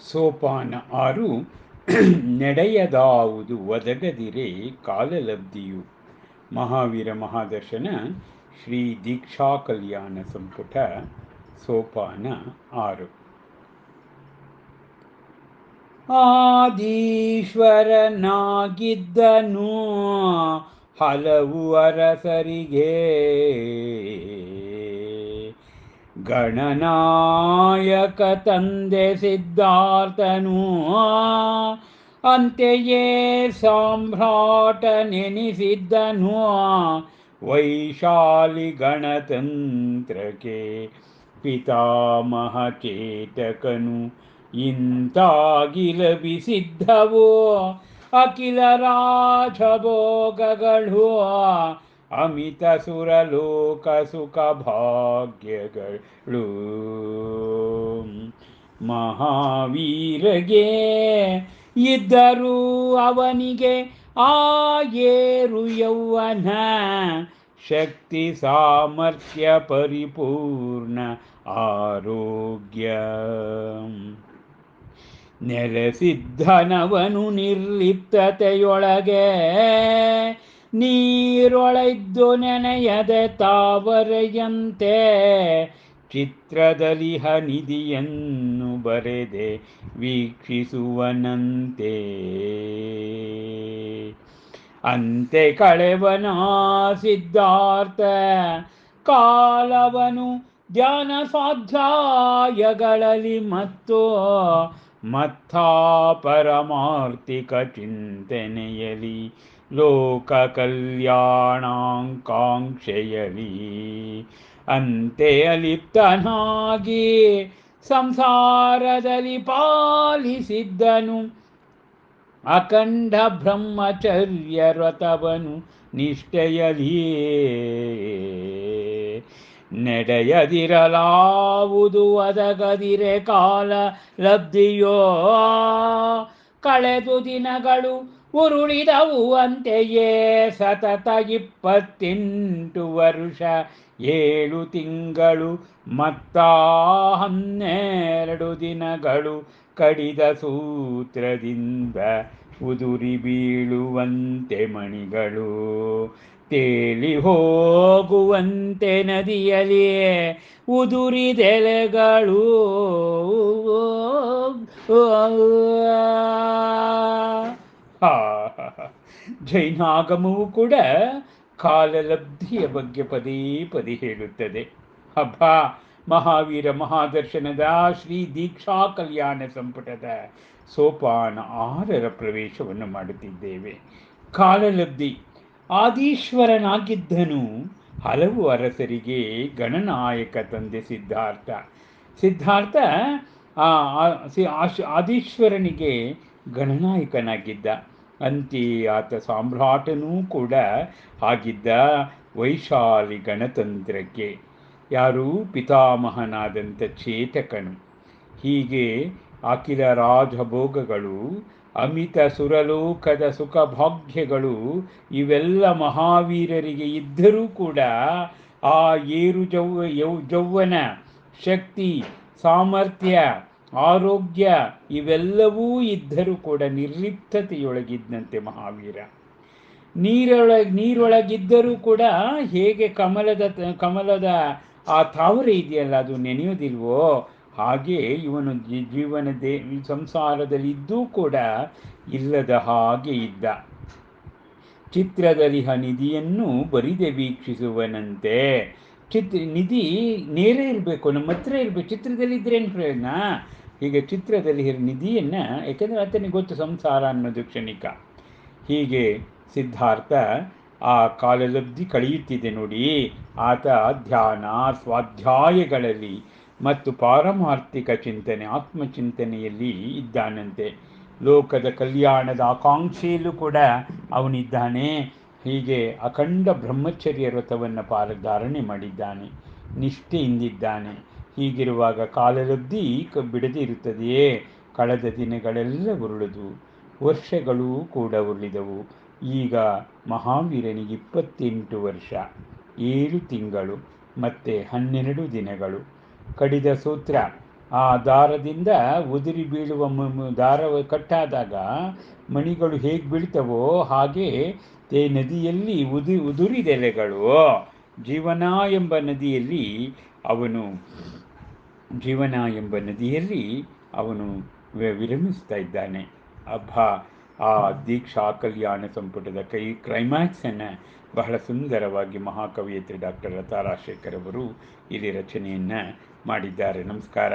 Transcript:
ಸೋಪಾನ ಆರು, ನಡೆಯದಾವುದು ಒದಗದಿರೆ ಕಾಲಲಬ್ಧಿಯು. ಮಹಾವೀರ ಮಹಾದರ್ಶನ, ಶ್ರೀ ದೀಕ್ಷಾ ಕಲ್ಯಾಣ ಸಂಪುಟ, ಸೋಪಾನ ಆರು. ಆದೀಶ್ವರನಾಗಿದ್ದನು, ಹಲವು ಅರಸರಿಗೆ ಗಣನಾಯಕ ತಂದೆ ಸಿದ್ಧಾರ್ಥನು ಅಂತೆಯೇ ಸಾಮ್ರಾಟ ನೆನೆಸಿದ್ದನು ವೈಶಾಲಿ ಗಣತಂತ್ರಕ್ಕೆ ಪಿತಾಮಹ ಚೇತಕನು ಇಂತಾಗಿ ಲಭಿಸಿದ್ದವೋ. ಅಖಿಲ ರಾಜಭೋಗಗಳು ಅಮಿತ ಸುರಲೋಕ ಸುಖ ಭಾಗ್ಯಗಳು ಮಹಾವೀರಗೆ ಇದ್ದರೂ ಅವನಿಗೆ ಆ ಏರು ಯೌವನ. ಶಕ್ತಿ ಸಾಮರ್ಥ್ಯ ಪರಿಪೂರ್ಣ ಆರೋಗ್ಯ. ನೆಲೆಸಿದ್ಧನವನು ನಿರ್ಲಿಪ್ತತೆಯೊಳಗೆ ನೀರೊಳೆದ್ದು ನೆನೆಯದೆ ತಾವರೆಯಂತೆ ಚಿತ್ರದಲ್ಲಿ ಹನಿದಿಯನ್ನು ಬರೆದೆ ವೀಕ್ಷಿಸುವನಂತೆ. ಅಂತೆ ಕಳೆವನ ಸಿದ್ಧಾರ್ಥ, ಕಾಲವನು ಧ್ಯಾನ ಸ್ವಾಧ್ಯಾಯಗಳಲ್ಲಿ ಮತ್ತು ಮತ್ತ ಪರಮಾರ್ಥಿಕ ಚಿಂತನೆಯಲಿ ಲೋಕ ಕಲ್ಯಾಣಾಂಕಾಂಕ್ಷೆಯಲಿ ಅಂತೆ ಅಲಿಪ್ತನಾಗಿ ಸಂಸಾರದಲ್ಲಿ ಪಾಲಿಸಿದ್ದನು ಅಖಂಡ ಬ್ರಹ್ಮಚರ್ಯ ವ್ರತವನು ನಡೆಯದಿರಲಾವುದು ಒದಗದಿರೆ ಕಾಲ ಲಬ್ಧಿಯೋ ಕಳೆದು ದಿನಗಳು ಉರುಳಿದವು ಅಂತೆಯೇ ಸತತ ಇಪ್ಪತ್ತೆಂಟು ವರುಷ ಏಳು ತಿಂಗಳು ಮತ್ತ ಹನ್ನೆರಡು ದಿನಗಳು ಕಡಿದ ಸೂತ್ರದಿಂದ ಉದುರಿ ಬೀಳುವಂತೆ ಮಣಿಗಳು. ತೇಲಿ ಹೋಗುವಂತೆ ನದಿಯಲಿ ಉದುರಿದೆಲೆಗಳು ಜೈನಾಗಮವು ಕೂಡ ಕಾಲಲಬ್ಧಿಯ ಬಗ್ಗೆ ಪದೇ ಪದೇ ಹೇಳುತ್ತದೆ. ಹಬ್ಬ, ಮಹಾವೀರ ಮಹಾದರ್ಶನದ ಶ್ರೀ ದೀಕ್ಷಾ ಕಲ್ಯಾಣ ಸಂಪುಟದ ಸೋಪಾನ ಆರರ ಪ್ರವೇಶವನ್ನು ಮಾಡುತ್ತಿದ್ದೇವೆ. ಕಾಲಲಬ್ಧಿ, ಆದೀಶ್ವರನಾಗಿದ್ದನು, ಹಲವು ಅರಸರಿಗೆ ಗಣನಾಯಕ ತಂದೆ ಸಿದ್ಧಾರ್ಥ. ಸಿದ್ಧಾರ್ಥ ಆದೀಶ್ವರನಿಗೆ ಗಣನಾಯಕನಾಗಿದ್ದ. ಅಂತೆ ಆತ ಸಾಮ್ರಾಟನೂ ಕೂಡ ಆಗಿದ್ದ ವೈಶಾಲಿ ಗಣತಂತ್ರಕ್ಕೆ. ಯಾರು ಪಿತಾಮಹನಾದಂಥ ಚೇತಕನು. ಹೀಗೆ ಅಖಿಲ ರಾಜಭೋಗಗಳು, ಅಮಿತ ಸುರಲೋಕದ ಸುಖ ಭಾಗ್ಯಗಳು ಇವೆಲ್ಲ ಮಹಾವೀರರಿಗೆ ಇದ್ದರೂ ಕೂಡ ಆ ಏರು ಜೌವ ಯೌ ಜೌವನ ಶಕ್ತಿ, ಸಾಮರ್ಥ್ಯ ಆರೋಗ್ಯ ಇವೆಲ್ಲವೂ ಇದ್ದರೂ ಕೂಡ ನಿರ್ಲಿಪ್ತತೆಯೊಳಗಿದ್ದಂತೆ ಮಹಾವೀರ. ನೀರೊಳಗೆ ನೀರೊಳಗಿದ್ದರೂ ಕೂಡ ಹೇಗೆ ಕಮಲದ ಕಮಲದ ಆ ತಾವರೆ ಇದೆಯಲ್ಲ, ಅದು ನೆನೆಯೋದಿಲ್ವೋ? ಹಾಗೆ ಇವನು ಜೀವನ ದೇ, ಸಂಸಾರದಲ್ಲಿದ್ದೂ ಕೂಡ ಇಲ್ಲದ ಹಾಗೆ ಇದ್ದ. ಚಿತ್ರದಲ್ಲಿ ನಿಧಿಯನ್ನು ಬರಿದೆ ವೀಕ್ಷಿಸುವನಂತೆ. ಚಿತ್ರ ನಿಧಿ ನೇರೇ ಇರಬೇಕು, ನಮ್ಮ ಹತ್ರ ಇರಬೇಕು ಚಿತ್ರದಲ್ಲಿ ಇದ್ರೆ ಏನು ಪ್ರಯೋಜನ? ಹೀಗೆ ಚಿತ್ರದಲ್ಲಿ ನಿಧಿಯನ್ನು ಯಾಕೆಂದರೆ ಆತನಿಗೆ ಗೊತ್ತು ಸಂಸಾರ ಅನ್ನೋದು ಕ್ಷಣಿಕ. ಹೀಗೆ ಸಿದ್ಧಾರ್ಥ ಆ ಕಾಲಲಬ್ಧಿ ಕಳೆಯುತ್ತಿದೆ ನೋಡಿ. ಆತ ಧ್ಯಾನ, ಸ್ವಾಧ್ಯಾಯಗಳಲ್ಲಿ ಮತ್ತು ಪಾರಮಾರ್ಥಿಕ ಚಿಂತನೆ, ಆತ್ಮಚಿಂತನೆಯಲ್ಲಿ ಇದ್ದಾನಂತೆ. ಲೋಕದ ಕಲ್ಯಾಣದ ಆಕಾಂಕ್ಷೆಯಲ್ಲೂ ಕೂಡ ಅವನಿದ್ದಾನೆ. ಹೀಗೆ ಅಖಂಡ ಬ್ರಹ್ಮಚರ್ಯ ವ್ರತವನ್ನು ಪಾಲಧಾರಣೆ ಮಾಡಿದ್ದಾನೆ. ನಿಷ್ಠೆಯಿಂದಿದ್ದಾನೆ. ಹೀಗಿರುವಾಗ ಕಾಲರದ್ದಿ ಬಿಡದೇ ಇರುತ್ತದೆಯೇ? ಕಳೆದ ದಿನಗಳೆಲ್ಲ ಉರುಳಿದು, ವರ್ಷಗಳೂ ಕೂಡ ಉರುಳಿದವು. ಈಗ ಮಹಾವೀರನಿಗೆ ಇಪ್ಪತ್ತೆಂಟು ವರ್ಷ, ಏಳು ತಿಂಗಳು, ಮತ್ತೆ ಹನ್ನೆರಡು ದಿನಗಳು. ಕಡಿದ ಸೂತ್ರ, ಆ ದಾರದಿಂದ ಉದುರಿ ಬೀಳುವ ದಾರ ಕಟ್ಟಾದಾಗ ಮಣಿಗಳು ಹೇಗೆ ಬೀಳ್ತವೋ ಹಾಗೆ ತೇ ನದಿಯಲ್ಲಿ ಉದು ಉದುರಿದೆಲೆಗಳು ಜೀವನ ಎಂಬ ನದಿಯಲ್ಲಿ ಅವನು ಜೀವನ ಎಂಬ ನದಿಯಲ್ಲಿ ಅವನು ವಿರಮಿಸ್ತಾ ಇದ್ದಾನೆ. ಅಬ್ಬ, ಆ ದೀಕ್ಷಾ ಕಲ್ಯಾಣ ಸಂಪುಟದ ಕೈ ಕ್ಲೈಮ್ಯಾಕ್ಸನ್ನು ಬಹಳ ಸುಂದರವಾಗಿ ಮಹಾಕವಿಯತ್ರಿ ಡಾಕ್ಟರ್ ಲತಾ ರಾಜಶೇಖರ್ ಅವರು ಇಲ್ಲಿ ರಚನೆಯನ್ನು ಮಾಡಿದ್ದಾರೆ. ನಮಸ್ಕಾರ.